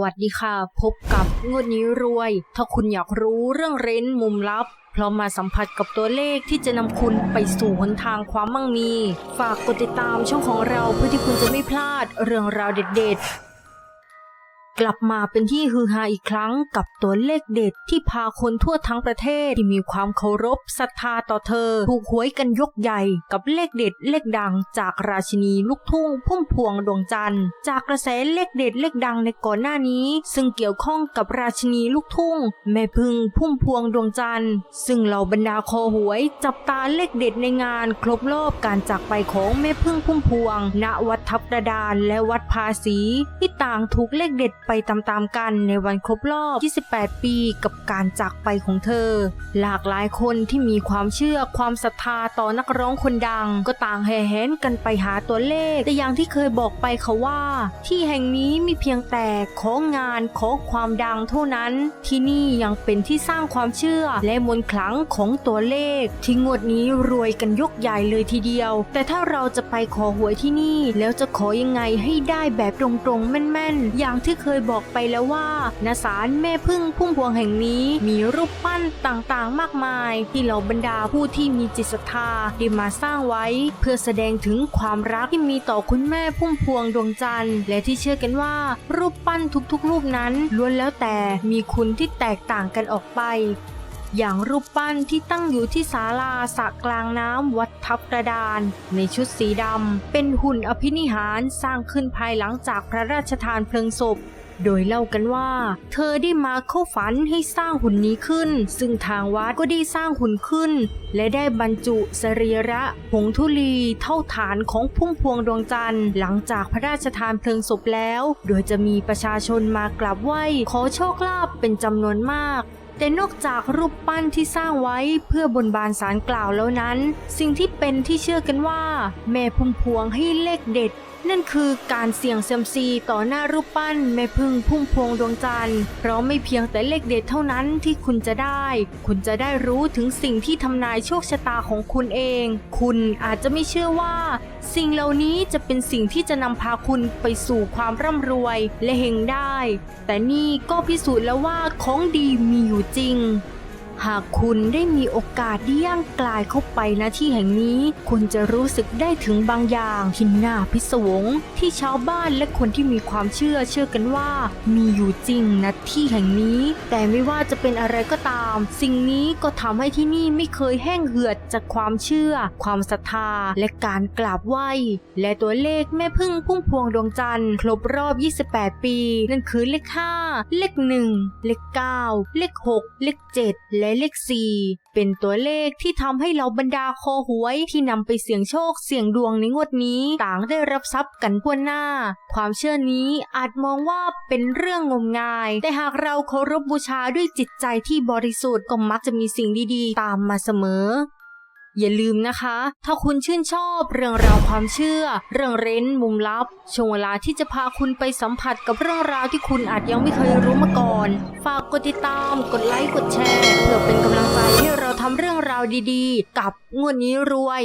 วัสดีค่ะ พบกับงวดนี้รวย ถ้าคุณอยากรู้เรื่องเร้นมุมลับ พร้อมมาสัมผัสกับตัวเลขที่จะนำคุณไปสู่หนทางความมั่งมี ฝากกดติดตามช่องของเราเพื่อที่คุณจะไม่พลาดเรื่องราวเด็ดๆ กลับมาเป็นที่ฮือฮาอีกครั้งกับตัวเลขเด็ดที่พาคนทั่วทั้งประเทศที่มีความเคารพศรัทธาต่อเธอ ถูกหวยกันยกใหญ่กับเลขเด็ดเลขดัง จากราชินีลูกทุ่งพุ่มพวงดวงจันทร์ จากกระแสเลขเด็ดเลขดังในก่อนหน้านี้ ซึ่งเกี่ยวข้องกับราชินีลูกทุ่ง แม่พึ่งพุ่มพวงดวงจันทร์ ซึ่งเหล่าบรรดาคอหวย จับตาเลขเด็ดในงาน ครบรอบการจากไปของแม่พึ่งพุ่มพวง ณวัดทับกระดานและวัดภาษีที่ต่างถูกเลขเด็ดไปตามๆกันในวันครบรอบ 28 ปีกับการจากไปของเธอ หลากหลายคนที่มีความเชื่อความศรัทธาต่อนักร้องคนดัง ก็ต่างแห่แหนกันไปหาตัวเลข แต่อย่างที่เคยบอกไปเขาว่า ที่แห่งนี้มีเพียงแต่ของงานของความดังเท่านั้น ที่นี่ยังเป็นที่สร้างความเชื่อและมนต์ขลังของตัวเลข ที่งวดนี้รวยกันยกใหญ่เลยทีเดียว แต่ถ้าเราจะไปขอหวยที่นี่แล้วจะขอยังไงให้ได้แบบตรงๆแม่นๆ อย่างที่เคยยบอกไปแล้วว่าณศาลแม่พึ่งพุ่มพวงแห่งนี้มีรูปปั้นต่างๆ มากมาย ที่เหล่าบรรดาผู้ที่มีจิตศรัทธาได้มาสร้างไว้ เพื่อแสดงถึงความรักที่มีต่อคุณแม่พุ่มพวงดวงจันทร์ และที่เชื่อกันว่า รูปปั้นทุกๆ รูปนั้นล้วนแล้วแต่มีคุณที่แตกต่างกันออกไปอย่างรูปปั้นที่ตั้งอยู่ที่ศาลาสระกลางน้ำวัดทับกระดาน ในชุดสีดำ เป็นหุ่นอภินิหารสร้างขึ้นภายหลังจากพระราชทานเพลิงศพ โดยเล่ากันว่า เธอได้มาเข้าฝันให้สร้างหุ่นนี้ขึ้น ซึ่งทางวัดก็ได้สร้างหุ่นขึ้น และได้บรรจุสรีระผงธุลีเท่าฐานของพุ่มพวงดวงจันทร์ หลังจากพระราชทานเพลิงศพแล้ว โดยจะมีประชาชนมากราบไหว้ขอโชคลาภเป็นจำนวนมาก แต่นอกจากรูปปั้นที่สร้างไว้เพื่อบนบานสารกล่าวแล้วนั้น สิ่งที่เป็นที่เชื่อกันว่า แม่พุ่มพวงให้เลขเด็ด นั่นคือการเสี่ยงเซียมซีต่อหน้ารูปปั้นแม่พึ่งพุ่มพวงดวงจันทร์เพราะไม่เพียงแต่เลขเด็ดเท่านั้นที่คุณจะได้ คุณจะได้รู้ถึงสิ่งที่ทำนายโชคชะตาของคุณเอง คุณอาจจะไม่เชื่อว่า สิ่งเหล่านี้จะเป็นสิ่งที่จะนำพาคุณไปสู่ความร่ำรวยและเฮงได้ แต่นี่ก็พิสูจน์แล้วว่าของดีมีอยู่จริง หากคุณได้มีโอกาสได้ย่างกลายเข้าไปณที่แห่งนี้ คุณจะรู้สึกได้ถึงบางอย่างที่น่าพิศวง ที่ชาวบ้านและคนที่มีความเชื่อเชื่อกันว่า มีอยู่จริงณที่แห่งนี้ แต่ไม่ว่าจะเป็นอะไรก็ตาม สิ่งนี้ก็ทำให้ที่นี่ไม่เคยแห้งเหือดจากความเชื่อ ความศรัทธา และการกราบไหว้และตัวเลขแม่พึ่งพุ่มพวงดวงจันทร์ครบรอบ 28 ปี นั่นคือเลข 5 เลข 1 เลข 9 เลข 6 เลข 7 และเลข 4 เป็นตัวเลขที่ทำให้เราบรรดาคอหวยที่นำไปเสี่ยงโชคเสี่ยงดวงในงวดนี้ ต่างได้รับทรัพย์กันทั่วหน้า ความเชื่อนี้อาจมองว่าเป็นเรื่องงมงาย แต่หากเราเคารพบูชาด้วยจิตใจที่บริสุทธิ์ก็มักจะมีสิ่งดีๆ ตามมาเสมอ อย่าลืมนะคะ ถ้าคุณชื่นชอบเรื่องราวความเชื่อ เรื่องเร้นมุมลับ ช่วงเวลาที่จะพาคุณไปสัมผัสกับเรื่องราวที่คุณอาจยังไม่เคยรู้มาก่อน ฝากกดติดตาม กดไลค์ กดแชร์ เพื่อเป็นกำลังใจให้เราทำเรื่องราวดีๆ กับงวดนี้รวย